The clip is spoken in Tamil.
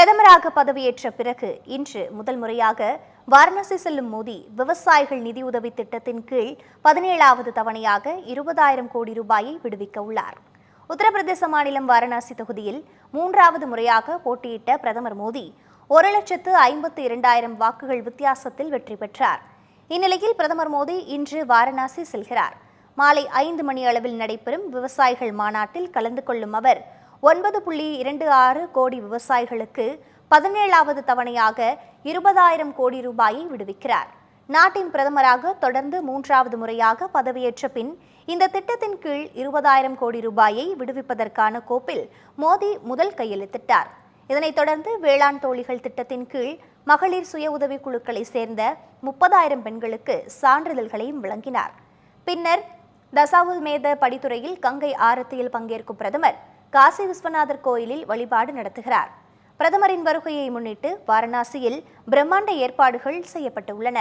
பிரதமராக பதவியேற்ற பிறகு இன்று முதல் முறையாக வாரணாசி செல்லும் மோடி விவசாயிகள் நிதியுதவி திட்டத்தின் கீழ் பதினேழாவது தவணையாக இருபதாயிரம் கோடி ரூபாயை விடுவிக்க உள்ளார். உத்தரப்பிரதேச மாநிலம் வாரணாசி தொகுதியில் மூன்றாவது முறையாக போட்டியிட்ட பிரதமர் மோடி ஒரு லட்சத்து ஐம்பத்து இரண்டாயிரம் வாக்குகள் வித்தியாசத்தில் வெற்றி பெற்றார். இந்நிலையில் பிரதமர் மோடி இன்று வாரணாசி செல்கிறார். மாலை ஐந்து மணி அளவில் நடைபெறும் விவசாயிகள் மாநாட்டில் கலந்து கொள்ளும் அவர் ஒன்பது புள்ளி இரண்டு ஆறு கோடி விவசாயிகளுக்கு பதினேழாவது தவணையாக இருபதாயிரம் கோடி ரூபாயை விடுவிக்கிறார். நாட்டின் பிரதமராக தொடர்ந்து மூன்றாவது முறையாக பதவியேற்ற பின் இந்த திட்டத்தின் கீழ் இருபதாயிரம் கோடி ரூபாயை விடுவிப்பதற்கான கோப்பில் மோடி முதல் கையெழுத்திட்டார். இதனைத் தொடர்ந்து வேளாண் தோழிகள் திட்டத்தின் கீழ் மகளிர் சுய உதவிக் குழுக்களை சேர்ந்த முப்பதாயிரம் பெண்களுக்கு சான்றிதழ்களையும் வழங்கினார். பின்னர் தசாவுல் மேத படித்துறையில் கங்கை ஆரத்தியில் பங்கேற்கும் பிரதமர் காசி விஸ்வநாதர் கோயிலில் வழிபாடு நடத்துகிறார். பிரதமரின் வருகையை முன்னிட்டு வாரணாசியில் பிரம்மாண்ட ஏற்பாடுகள் செய்யப்பட்டுள்ளன